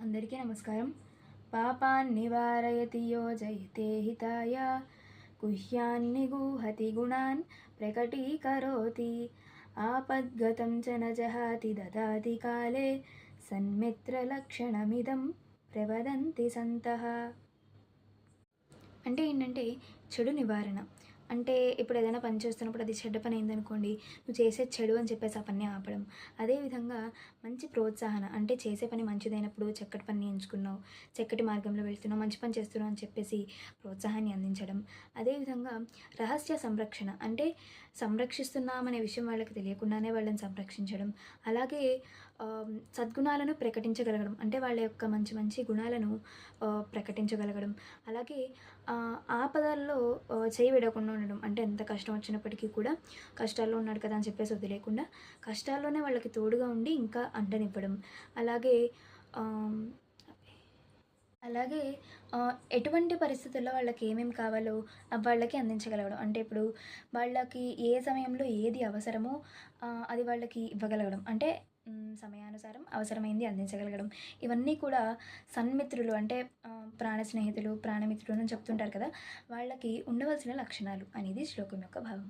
అందరికీ నమస్కారం. పాపాన్ నివారయతి యోజయతే హితాయ గుహ్యాన్ని గుహతి గుణాన్ ప్రకటీకరోతి ఆపద్గతం చ నజహాతి దదాతి కాలే సన్మిత్రలక్షణమిదం ప్రవదంతి సంతః. అంటే ఏంటంటే చెడు నివారణ. అంటే ఇప్పుడు ఏదైనా పని చేస్తున్నప్పుడు అది చెడ్డ పని అయిందనుకోండి నువ్వు చేసే చెడు అని చెప్పేసి ఆ పని ఆపడం. అదేవిధంగా మంచి ప్రోత్సాహన అంటే చేసే పని మంచిదైనప్పుడు చక్కటి పని ఎంచుకున్నావు చక్కటి మార్గంలో వెళ్తున్నావు మంచి పని చేస్తున్నావు అని చెప్పేసి ప్రోత్సాహాన్ని అందించడం. అదేవిధంగా రహస్య సంరక్షణ అంటే సంరక్షిస్తున్నామనే విషయం వాళ్ళకి తెలియకుండానే వాళ్ళని సంరక్షించడం. అలాగే సద్గుణాలను ప్రకటించగలగడం అంటే వాళ్ళ యొక్క మంచి మంచి గుణాలను ప్రకటించగలగడం. అలాగే ఆపదల్లో చేయి విడకుండా ఉండడం అంటే ఎంత కష్టం వచ్చినప్పటికీ కూడా కష్టాల్లో ఉన్నాడు కదా అని చెప్పేసి వదిలేకుండా కష్టాల్లోనే వాళ్ళకి తోడుగా ఉండి ఇంకా అండనివ్వడం. అలాగే అలాగే ఎటువంటి పరిస్థితుల్లో వాళ్ళకి ఏమేమి కావాలో వాళ్ళకి అందించగలగడం. అంటే ఇప్పుడు వాళ్ళకి ఏ సమయంలో ఏది అవసరమో అది వాళ్ళకి ఇవ్వగలగడం. అంటే సమయానుసారం అవసరమైంది అందించగలగడం. ఇవన్నీ కూడా సన్మిత్రులు అంటే ప్రాణ స్నేహితులు ప్రాణమిత్రులు అని చెప్తుంటారు కదా వాళ్ళకి ఉండవలసిన లక్షణాలు అనేది శ్లోకం యొక్క భావం.